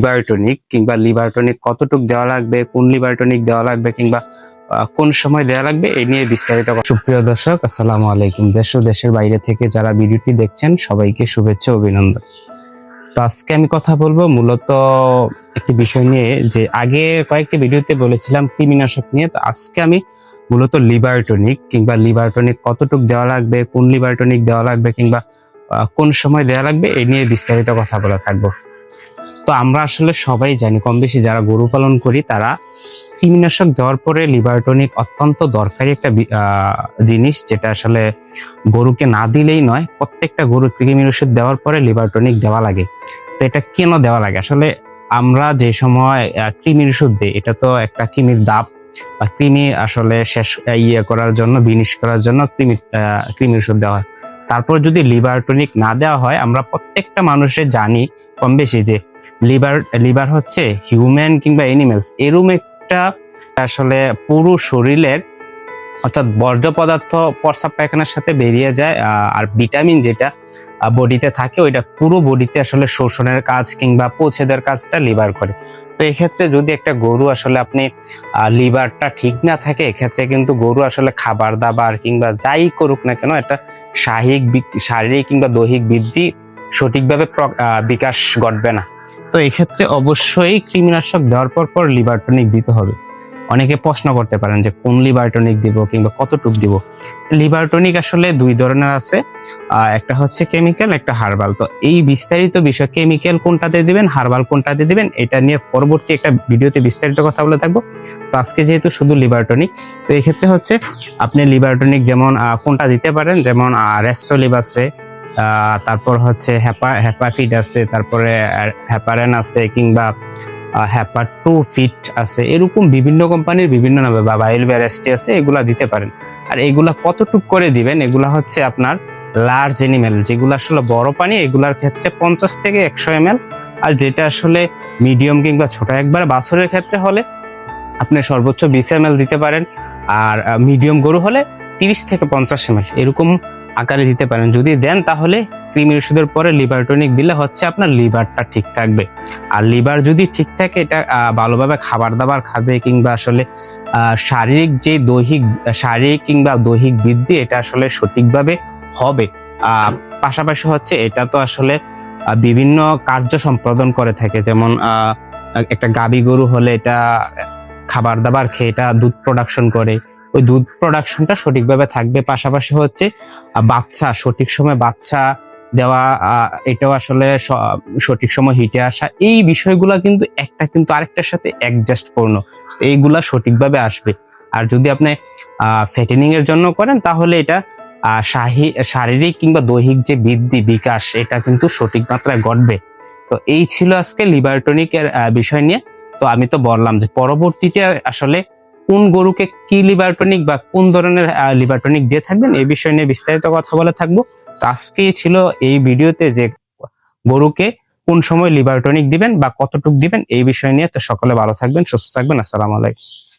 Liver tonic কিংবা liver tonic কতটুক দেওয়া লাগবে, কোন লিভারটনিক দেওয়া লাগবে কিংবা কোন সময় দেওয়া লাগবে এই নিয়ে বিস্তারিত সুপ্রিয় দর্শক, আসসালামু আলাইকুম। দেশ দেশের বাইরে থেকে যারা ভিডিওটি দেখছেন, সবাইকে শুভেচ্ছা অভিনন্দন। তো আজকে আমি কথা বলব মূলত একটি বিষয় নিয়ে যে আগে কয়েকটি ভিডিওতে বলেছিলাম কৃমিনাশক নিয়ে, তো আজকে আমি মূলত লিভারটনিক কিংবা লিভারটনিক কতটুক দেওয়া লাগবে, কোন লিভারটনিক দেওয়া লাগবে কিংবা কোন সময় দেওয়া লাগবে এই নিয়ে বিস্তারিত কথা বলা থাকব। তো আমরা আসলে সবাই জানি কম বেশি যারা গরু পালন করি, তারা কৃমিনাশক দেওয়ার পরে লিভারটনিক অত্যন্ত দরকারি একটা জিনিস যেটা আসলে গরুকে না দিলেই নয়, প্রত্যেকটা গরু কৃমির ওষুধ দেওয়ার পরে লিবারটনিক দেওয়া লাগে। তো এটা কেন দেওয়া লাগে? আসলে আমরা যে সময় কৃমির ওষুধ দিই, এটা তো একটা কৃমির দাপ, বা কৃমি আসলে শেষ ইয়ে করার জন্য, বিনিশ করার জন্য কৃমি কৃমির ওষুধ দেওয়া হয়। তারপর যদি লিভার টনিক না দেওয়া হয়, আমরা প্রত্যেকটা মানুষের জানি কম বেশি যে লিভার লিভার হচ্ছে হিউম্যান কিংবা এনিমেলস এরম একটা আসলে পুরো শরীরের অর্থাৎ বর্জ্য পদার্থ প্রস্রাব পায়খানার সাথে বেরিয়ে যায় আর ভিটামিন যেটা বডিতে থাকে, ওইটা পুরো বডিতে আসলে শোষণের কাজ কিংবা পৌঁছে দেওয়ার কাজটা লিভার করে। তো এক্ষেত্রে যদি একটা গরু আসলে আপনি লিভারটা ঠিক না থাকে, এক্ষেত্রে কিন্তু গরু আসলে খাবার দাবার কিংবা যাই করুক না কেন, একটা শারীরিক শারীরিক কিংবা দৈহিক বৃদ্ধি সঠিকভাবে বিকাশ ঘটবে না। তো এক্ষেত্রে অবশ্যই কৃমিনাশক দেওয়ার পর পর লিভার টনিক দিতে হবে। অনেকে প্রশ্ন করতে পারেন যে কোন লিভার টনিক দিব কিংবা কতটুক দিব। লিভার টনিক আসলে দুই ধরনের আছে। একটা হচ্ছে কেমিক্যাল একটা হার্বাল তো এই বিস্তারিত বিষয় কেমিক্যাল কোনটাতে দিবেন হার্বাল কোনটাতে দিবেন, এটা নিয়ে পরবর্তী একটা ভিডিওতে বিস্তারিত কথা বলে থাকব। তো আজকে যেহেতু শুধু লিভার টনিক তো এই ক্ষেত্রে হচ্ছে আপনি লিভার টনিক যেমন কোনটা দিতে পারেন, যেমন রেস্টোলিভ আছে তারপর হচ্ছে হ্যাপা হ্যাপাফিট আছে, তারপরে হ্যাপারেন আছে কিংবা হ্যাপা টু ফিট আছে। এরকম বিভিন্ন কোম্পানির বিভিন্ন নামে বা বাইল ব্যারেস্টি আছে, এগুলা দিতে পারেন। আর এগুলা কতটুক করে দিবেন? এগুলা হচ্ছে আপনার লার্জ এনিমেল যেগুলো আসলে বড় পানি, এগুলার ক্ষেত্রে পঞ্চাশ থেকে একশো এম আর যেটা আসলে মিডিয়াম কিংবা ছোট, একবার বাছরের ক্ষেত্রে হলে আপনি সর্বোচ্চ বিশ এম দিতে পারেন। আর মিডিয়াম গরু হলে তিরিশ থেকে পঞ্চাশ এম এরকম আকারে দিতে পারেন। যদি দেন তাহলে ক্রিমির ওষুধের পরে লিভার টনিক দিলে হচ্ছে আপনার লিভারটা ঠিক থাকবে। আর লিভার যদি ঠিক থাকে, এটা ভালোভাবে খাবার দাবার খাবে কিংবা আসলে শারীরিক যে দৈহিক, শারীরিক কিংবা দৈহিক বৃদ্ধি, এটা আসলে সঠিকভাবে হবে। পাশাপাশি হচ্ছে এটা তো আসলে বিভিন্ন কার্য সম্পাদন করে থাকে। যেমন একটা গাবি গরু হলে এটা খাবার দাবার খেয়ে এটা দুধ প্রোডাকশন করে। ওই দুধ প্রোডাকশনটা সঠিকভাবে থাকবে। পাশাপাশি হচ্ছে বাচ্চা, সঠিক সময় বাচ্চা দেওয়া এটাও আসলে সঠিক সময় হিটে আসা। এই বিষয়গুলো কিন্তু একটা কিন্তু আরেকটার সাথে অ্যাডজাস্ট পূর্ণ এইগুলা সঠিকভাবে আসবে। আর যদি আপনি ফ্যাটেনিং এর জন্য করেন, তাহলে এটা শাহি- শারীরিক কিংবা দৈহিক যে বৃদ্ধি, বিকাশ, এটা কিন্তু সঠিক মাত্রায় ঘটবে। তো এই ছিল আজকে লিভারটনিকের বিষয় নিয়ে। তো আমি তো বললাম যে পরবর্তীতে আসলে কোন গরুকে কি লিভারটনিক বা কোন ধরনের লিভারটনিক দিয়ে থাকবেন এই বিষয় নিয়ে বিস্তারিত কথা বলে থাকব। তো আজকেই ছিল এই ভিডিওতে যে গরুকে কোন সময় লিভারটনিক দিবেন বা কতটুক দিবেন এই বিষয় নিয়ে। তো সকলে ভালো থাকবেন, সুস্থ থাকবেন, আসসালামু আলাইকুম।